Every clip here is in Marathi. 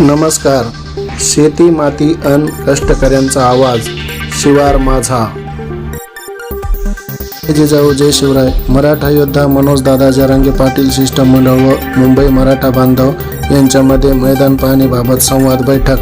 नमस्कार. शेती माती अन कष्टकऱ्यांचा आवाज शिवार माझा. जिजाऊ जय शिवराय. मराठा योद्धा मनोज दादा जरांगे पाटील शिष्टमंडळ व मुंबई मराठा बांधव यांच्यामध्ये मैदान पाहणीबाबत संवाद बैठक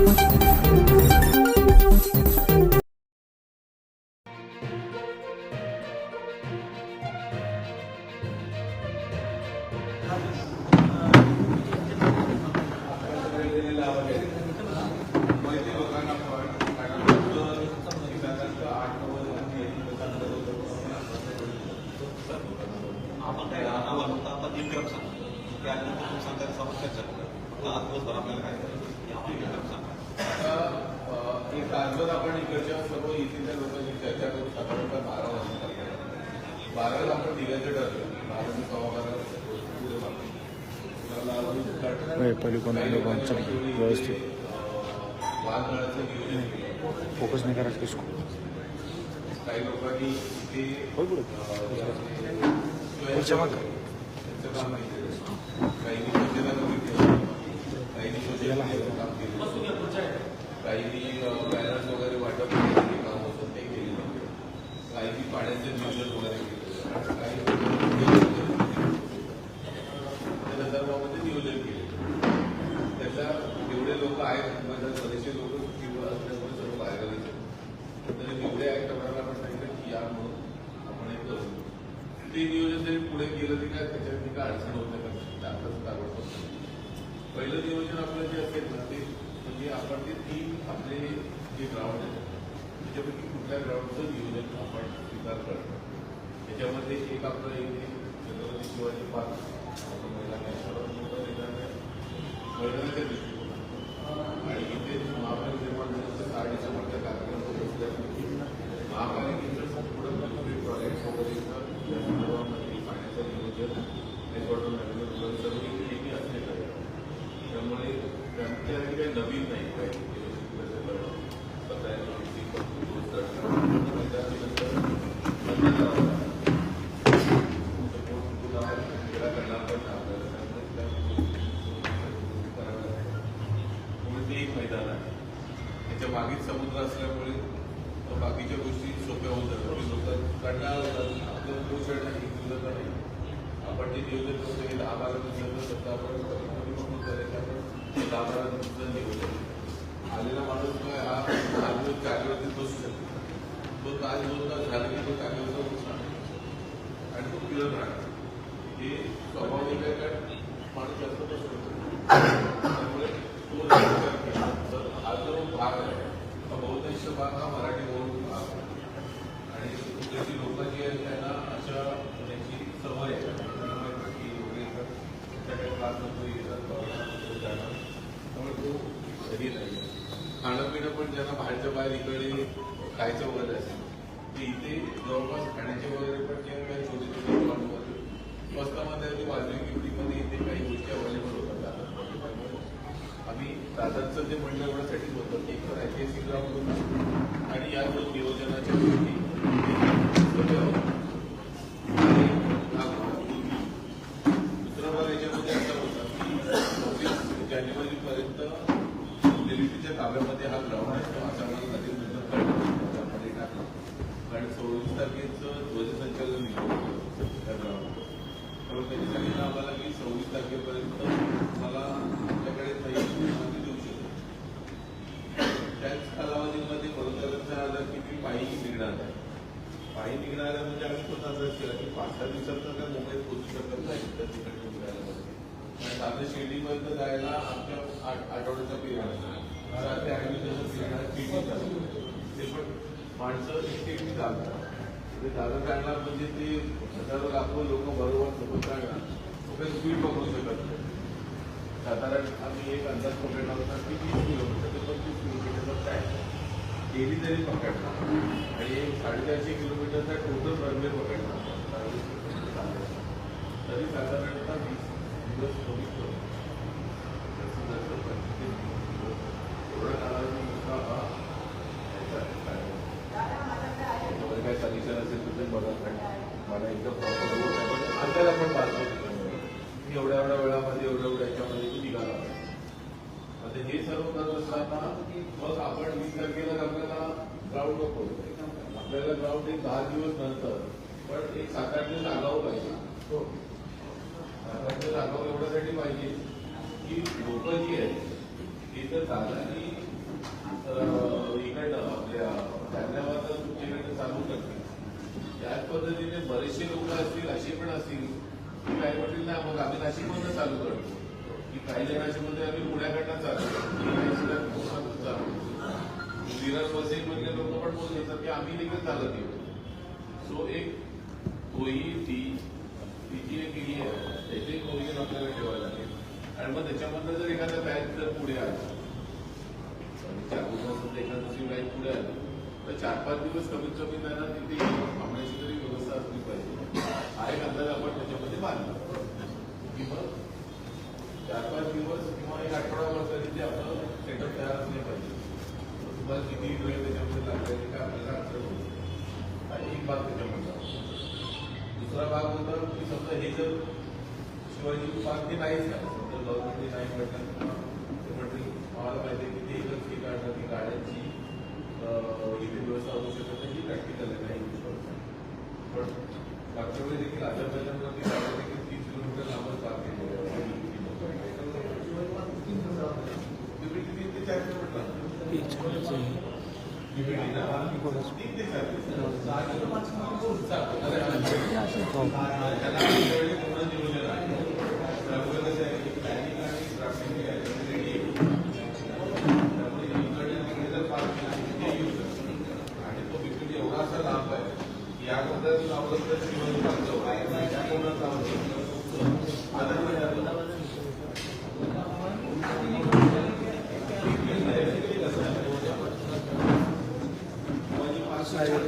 त्यानंतर तुम्ही सांगता समस्या झाली फक्त आज दिवसभर आपल्याला काय करायचं सांगा एक तासभर आपण इकडच्या सर्व इथल्या लोकांची चर्चा करू साधारणतः बारा वाजता बाराला आपण निघायचं ठरलं बारा ते सव्वा बारा पलीकडून व्यवस्थित. फोकस नाही करायचं किसको काही लोकांनी इथे होय पुढे. पुढच्या मागं. त्यांचं काम नाही केलं. काहींनी स्वच्छता कमी केली. काहींनी स्वच्छतेचं काम केलं काहींनी बॅनर्स वगैरे वाटप केले काम होतं ते केलेलं काहींनी पाण्याचं नियोजन वगैरे केलं काही त्या संदर्भामध्ये नियोजन केले त्याचा जेवढे लोक आहेत माझ्या बरेचसे लोक किंवा असल्यामुळे सर्व बाहेर गेले तरी जेवढे आहेत तेवढ्याला आपण सांगितलं की या म्हणून आपण हे करू ते नियोजन जरी पुढे गेलं तरी काय त्याच्यात काय अडचण होत नाही कारण त्यातच ताबडतोब नाही. पहिलं नियोजन आपलं जे असेल ना ते म्हणजे आपण म्हणजे ते तीन आपले जे ग्राउंड आहेत त्याच्यापैकी कुठल्या ग्राउंडचं नियोजन आपण स्वीकार करतो? त्याच्यामध्ये एक आपलं इथे छत्रपती शिवाजी पार्क. आपण महिला सर्वात मोठं आणि इथे महापालिका निर्माण झाल्याचं साडेसमोरच्या कार्यक्रम होत Thank you. खाणं पिणं पण ज्यांना बाहेरच्या बाहेर इकडे खायचं वगैरे असेल ते इथे जवळपास खाण्याचे वगैरे पण जे काही छोटे छोटे दुकान वगैरे स्वस्तामध्ये आणि वाजवी किमतीमध्ये इथे काही गोष्टी अवेलेबल होतात दादरमध्ये त्यामुळे आम्ही दादरचं जे म्हणणं एवढ्यासाठीच होतं की एक तर ऐतिहासिक ग्राउंड होतं आणि या दोन नियोजनाच्या गोष्टी सोप्या होत्या. आणि हा भाग. दुसरा भाग याच्यामध्ये असा होता की सव्वीस जानेवारीपर्यंत दिल्लीच्या ताब्यामध्ये हा ग्राउंड असतो असा मला कधी मुद्दा त्यामध्ये टाकला कारण सव्वीस तारखेचं ध्वजसंचलन निघालं होतं त्या ग्राउंडवर त्यामुळे त्यांनी सांगितलं आम्हाला की सव्वीस तारखेपर्यंत मला आपल्याकडे काही माहिती देऊ शकतो त्याच कालावधीमध्ये बरोबरचा आला की मी पायी निघणार आहे पायी निघणार आहे म्हणजे आम्ही स्वतः असं केलं की दिवसात काय मुंबईत पोहोचू शकत नाही तर तिकडे निघायला पाहिजे कारण साधं शिर्डीपर्यंत जायला आमच्या आठवड्याचा पिरियड आहे. सात पिरियड आहे शिर्डी चालू ते पण माणसं एकटी एकटी चालतात. ते दादा काढणार म्हणजे ते हजारो लाखो लोक बरोबर सोबत काढणार तो काही स्पीड पकडू शकत नाही. साधारण आम्ही एक अंदाज पकडला होता की वीस किलोमीटर ते पंचवीस किलोमीटरचा ट्रॅक डेली तरी पकडणार. आणि एक साडेचारशे किलोमीटरचा टोटल रनवे पकडणार. Tá ligado, tá ligado. मग आम्ही नाशिकमधनं चालू करतो. की काही नाशिकमध्ये आम्ही पुण्याकडनं चालू करतो. की काही कोकणातून चालू करतो. विरार वसई लोक पण बोलत येतात की आम्ही देखील चालत येतो सो एक कोही ती तिची एक ही आहे. त्याची एक ओरिजिन आपल्याला ठेवायला लागेल. आणि मग त्याच्यामधनं जर एखादा बॅच जर पुढे आला चार दिवसात एखादशी बॅच पुढे आली तर चार पाच दिवस कमीत कमी त्यांना तिथे थांबण्याची तरी व्यवस्था असली पाहिजे हा एक अंदाज आपण त्याच्यामध्ये बांधला की मग चार पाच दिवस किंवा एक आठवडाभर तरी ते आपलं सेटअप तयार असले पाहिजे मग तुम्हाला किती वेळ त्याच्यामध्ये लागेल काय आपल्याला अंतर होईल आणि एक भाग त्याच्यामध्ये दुसरा भाग होता की समजा हे जर शिवाजी पार्क हे नाहीच झालं समजा गव्हर्नमेंटने नाही म्हटलं ते म्हटलं आम्हाला माहिती आहे की ते एकच ठिकाण ती गाड्यांची अं, इथे व्यवस्था होऊ शकत नाही ही प्रॅक्टिकल आहे काही गोष्ट पण मागच्या वेळी देखील अजरबैजानवरती गाड्या देखील तीस किलोमीटर लांबच पार्क केलेल्या आहेत. तीन ते चार किलोमीटर तीन ते चार अरे, अरे. त्याला वेळेत पूर्ण नियोजन आहे. त्यामुळे कसं आहे की planning आणि drafting जे आहे ते ready आहे. त्यामुळे इकडे तिकडे जर park केलं तर ते use आहे. आणि तो बिल्डिंग एवढा असा लांब आहे की याबद्दल लावलं तर शिवाजी पार्क जवळ आहे. त्यामुळं लावलं. आदर म्हणजे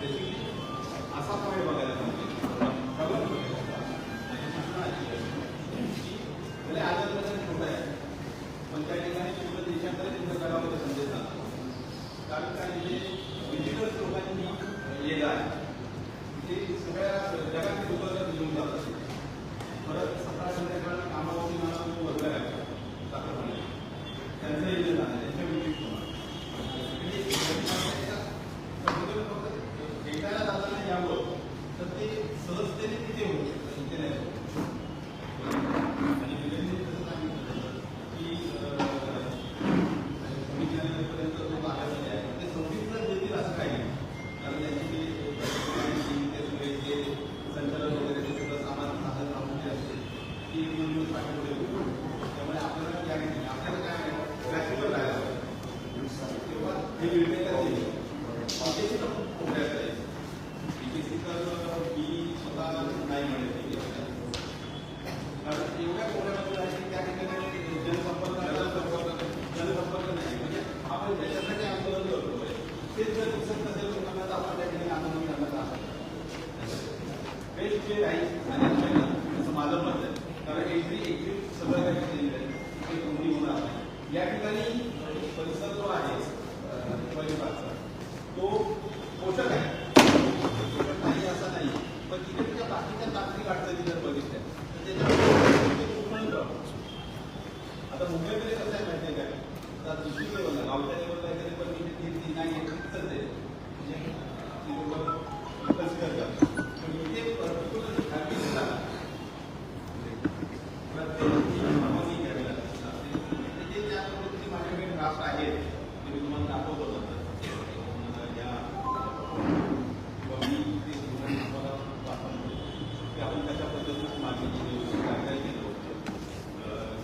असा समय बघायला म्हणजे आजच बदल छोटा आहे पण त्या ठिकाणी तुमचं देशांतर चिंता करावं संदेश झाला कारण काय जे विजिटर्स लोकांनी येणं आहे ते सगळ्या जगातील लोकांना घेऊन जातात परत सकाळ संध्याकाळ कामावरती मला वगैरे आहे साखरपणे त्यांचं येणं झालं त्यांच्या विजिट भेटायला जाताना यावं तर ते सहजतेने तिथे होते तिथे नाही होत. आणि विजयने तसं सांगितलं की अं, विज्ञानापर्यंत तो आलेला आहे ते संगीत देतील असं काही नाही कारण त्यांची ते ते सगळे जे संचालक वगैरे ते सगळं सामान साधन सामुग्री असते ती एक दोन दिवस पाठवले त्यामुळे आपल्याला काय नाही आपल्याला काय नाही फ्लॅक्सिबल राहायला पाहिजे. तेव्हा हे निर्णय येईल विदेशी तर खूप कोपऱ्यात आहे विदेशी तर मी स्वतः नाही म्हणेल कारण एवढ्या कोपऱ्यामध्ये आहे की त्या ठिकाणी जनसंपर्क जनसंपर्क जनसंपर्क नाही म्हणजे आपण ज्याच्यासाठी आंदोलन करतोय तेच जर दिसत नसेल लोकांना तर आपण त्या ठिकाणी आंदोलन करण्याचा बेस्ट जे राहील आणि असं माझं मत आहे कारण एंट्री एक्झिट सगळं काही केलेलं आहे. ते कोणी होणार नाही. या ठिकाणी परिसर जो आहे अं, परिसराचा तो पोषक आहे. पोषक नाही असा नाही. पण तिथे ड्राफ्ट आहेत ते मी तुम्हाला दाखवतो नंतर. तुम्हाला मी ते तुम्हाला पाठवतो. की आपण त्याच्या पद्धतीने मागणी केली होती, केलं होतं,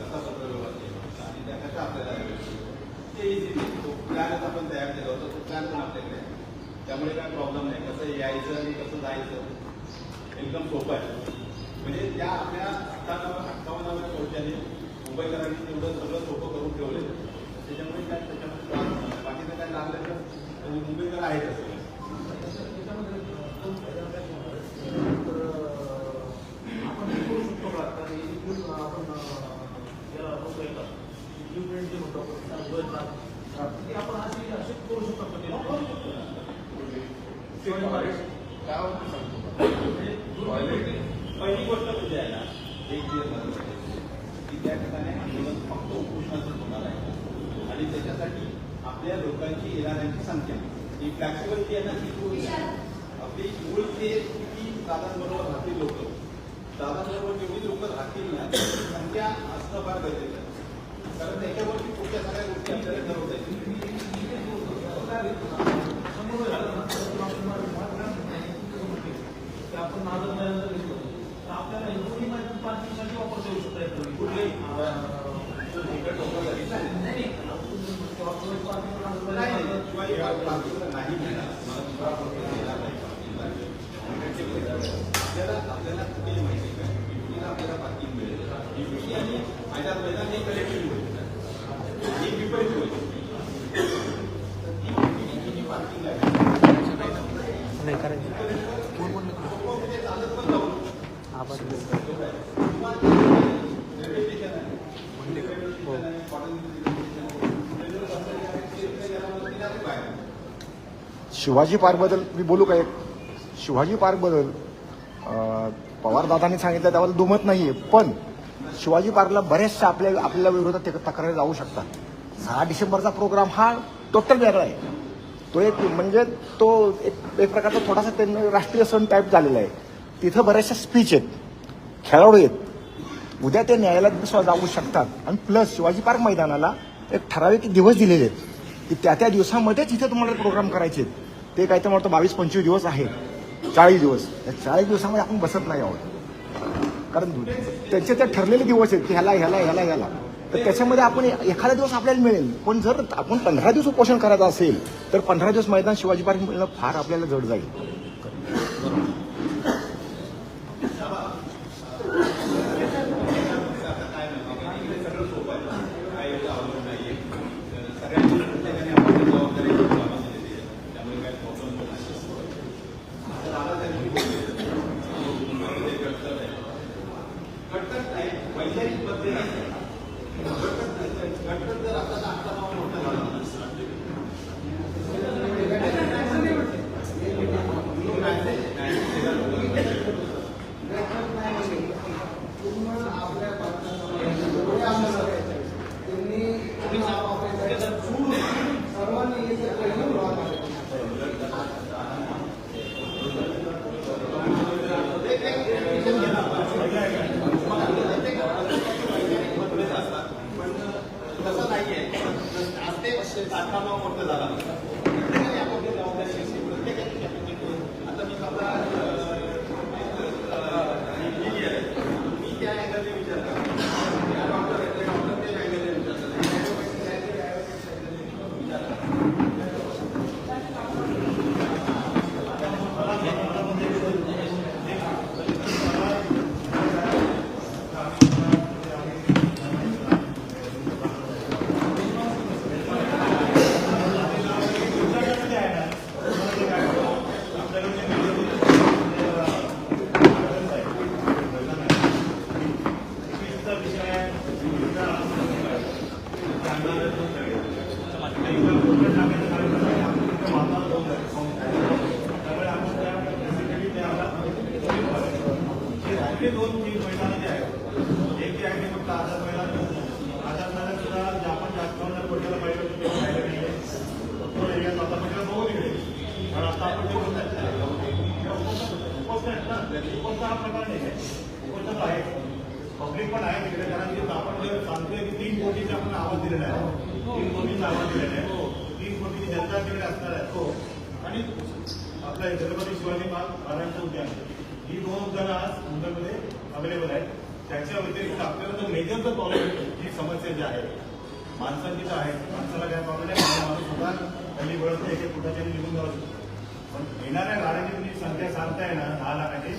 कसा पत्रव्यवहार केला होता आणि त्या कशा आपल्याला हव्या ते easy तो प्लॅनच आपण तयार केला होता तो प्लॅन पण आपल्याकडे आहे. त्यामुळे काय प्रॉब्लेम नाही कसं यायचं आणि कसं जायचं एकदम सोपं आहे म्हणजे त्या आपल्या अठ्ठावन्न अठ्ठावन्नाव्या कोर्टाने मुंबईकरांनी तेवढं सगळं सोपं करून ठेवलं त्याच्यामुळे काय त्याच्यामध्ये त्रास होणार नाही. बाकीचं काय लागलं आणि मुंबईकर आहेत असं आपण हे करू शकतो का आता हे इथून आपण याला म्हणतो येतात इक्विपमेंट जे म्हणतो आपण वर ते आपण अशी असे करू शकतो का ते? शिवाजी महाराज. काय होतं सांगतो म्हणजे Toilet. पहिली गोष्ट म्हणजे आहे ना एक जे महत्त्वाचं आहे, की त्या ठिकाणी आंदोलन फक्त उपोषणाचं होणार आहे आणि त्याच्यासाठी आपल्या लोकांची येणाऱ्यांची संख्या ही फ्लॅक्सिबिलिटी आहे ना ती पूर्ण आहे. आपली मूळ ते किती दादांबरोबर राहतील लोक दादांबरोबर जेवढी लोक राहतील ना त्याची संख्या असणं फार गरजेचं आहे. कारण त्याच्यावरती पुढच्या सगळ्या गोष्टी आपल्याला ठरवता येतील समोर झालं ना, तर तुला आपण मार्ग- मार्ग नाही. ते आपण नादर महिन्यानंतर घेतलं होतं. तर आपल्याला हे दोन्ही महिन्यात पाच दिवसांची वापरता येऊ शकता येतं. कुठलेही अं, तिकट लोकं झाली नाही, नाही. आपण तेव्हा थोडे पाच दिवस नादर नाही, महिन्यात- शिवाय पार्किंगला नाही मिळणार मला दुसरा प्रश्न येणार नाही पार्किंगला. आपल्याला आपल्याला कुठे माहिती आहे का ड्युटीला आपल्याला पार्किंग मिळेल ही ड्युटी आणि माझ्या मैदान हे कलेक्टिव्ह होईल ही विपरीत होईल तर ती ड्युटी ही जी पार्किंग आहे म्हणजे चालत पण जाऊ किंवा रेल्वे स्टेशन आहे रेल्वे स्टेशन आहे कॉटन स्टेशन आहे रेल्वे बसलेली आहे ते इकडे गेल्यावर ती जाते बाहेर शिवाजी पार्कबद्दल मी बोलू का एक? शिवाजी पार्कबद्दल पवारदादांनी सांगितलं त्यावर दुमत नाहीये. पण शिवाजी पार्कला बऱ्याचशा आपल्या आपल्या विरोधात ते तक्रारी जाऊ शकतात. सहा डिसेंबरचा प्रोग्राम हा टोटल वेगळा आहे. तो एक म्हणजे तो एक एक प्रकारचा थोडासा त्यांना राष्ट्रीय सण टाईप झालेला आहे. तिथं बऱ्याचशा स्पीच आहेत खेळाडू आहेत. उद्या ते न्यायालयात सुद्धा जाऊ शकतात. आणि प्लस शिवाजी पार्क मैदानाला एक ठराविक दिवस दिलेले आहेत. की त्या त्या दिवसामध्येच इथे तुम्हाला प्रोग्राम करायचे आहेत. ते काय तर म्हणतो बावीस पंचवीस दिवस आहे. चाळीस दिवस. या चाळीस दिवसामध्ये आपण बसत नाही आहोत. कारण त्यांचे ते ठरलेले दिवस आहेत की ह्याला ह्याला ह्याला ह्याला. तर त्याच्यामध्ये आपण एखादा दिवस आपल्याला मिळेल. पण जर आपण पंधरा दिवस उपोषण करायचं असेल तर पंधरा दिवस मैदान शिवाजी पार्क मिळणं फार आपल्याला जड जाईल. आहे उपोषण आहे पब्लिक पण आहे तिकडे कारण की आपण सांगतोय की तीन कोटीचा आपण आवाज दिलेला आहे तीन कोटीचा आवाज दिलेला आहे तीन कोटीची जनता तिकडे असणार आहे हो आणि आपलं हे छत्रपती शिवाजी महाराज महाराजांचं उद्यान ही दोन उद्यानं आज मुंबईमध्ये अवेलेबल आहेत त्याच्या व्यतिरिक्त आपल्याला जो मेजरचा प्रॉब्लेम ही समस्या जी आहे माणसांची तर आहे माणसाला काय प्रॉब्लेम आहे माणूस सुद्धा हल्ली वळत एक एक फुटाच्या निघून जाऊ शकतो पण येणाऱ्या गाड्यांची तुम्ही संख्या सांगताय ना दहा लाखाची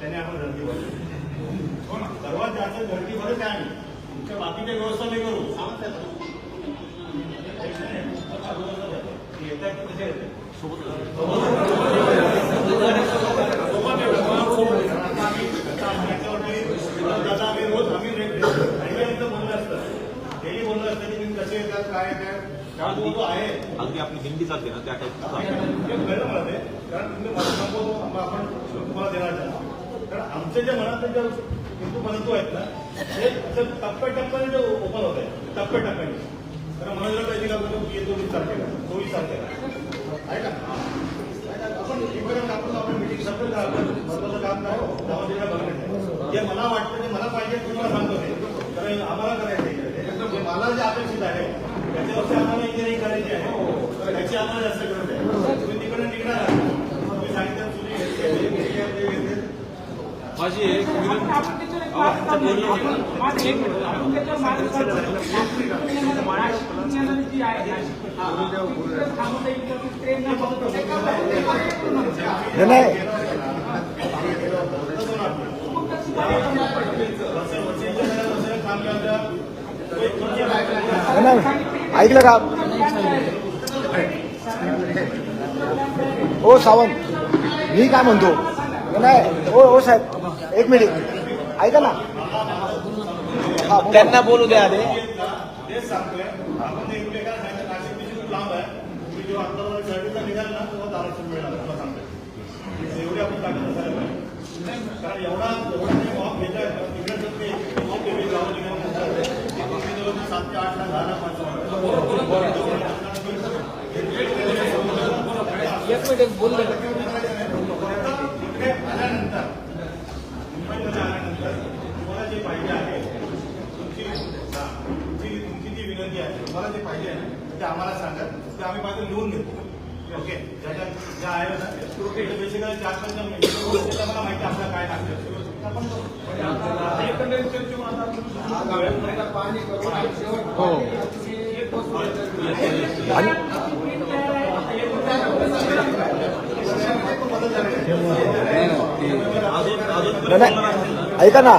त्याने आपण धडकी भरली हो ना? सर्वात जास्त धडकी भरत आहे आम्ही. तुमच्या बाकीच्या व्यवस्था नाही करू. बोललं असतं डेली बोललं असतं की तुम्ही कसे येतात काय येतात त्यामुळे आहे अगदी आपली हिंदी चालते ना त्या टाईप कळलं मला ते? कारण तुम्ही मला सांगतो आपण तुम्हाला देणार नाही. कारण आमचे जे मनात जे हिंदू बंधू आहेत ना ते असं टप्प्याटप्प्याने जे ओपन होत आहे टप्प्याटप्प्याने. कारण म्हणायला पाहिजे का बोलतो की? येतो वीस तारखेला चोवीस तारखेला आहे का? आपण इकडे आपण आपण मिटिंग सगळं करा. आपण महत्वाचं काम काय गावाला बघण्याचं जे मला वाटतं ते मला पाहिजे तुम्हाला सांगतो ते कारण आम्हाला करायचं आहे. जे मला जे अपेक्षित आहे त्याच्यावरती आम्हाला इंजिनिअरिंग करायची आहे. हो. त्याची आम्हाला जास्त गरज आहे. तुम्ही तिकडे निघणार तो एक. नाही, ऐकलं का? ओ सावंत मी काय म्हणतो? नाही ओ ओ साहेब. एक मिनिट। ऐका ना। हा बोला. त्यांना बोलू द्या आधी. तेच सांगतोय आपण हो. आणि ऐका ना.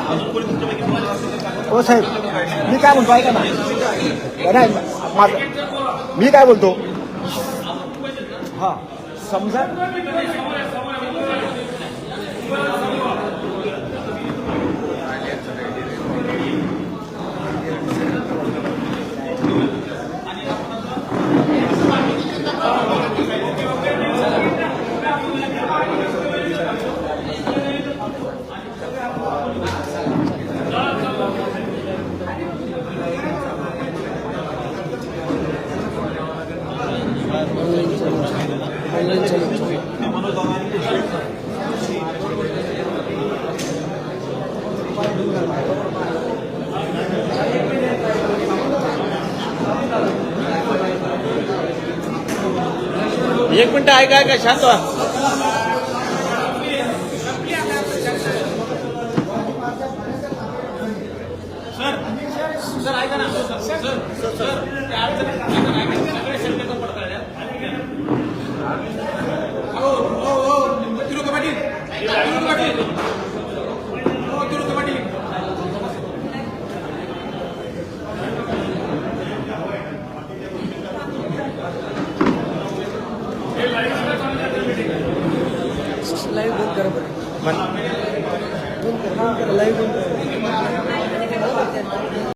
हो साहेब. मी काय म्हणतो ऐका ना. नाही माझं मी काय बोलतो? हा. समजा एक मिनिट ऐका ऐका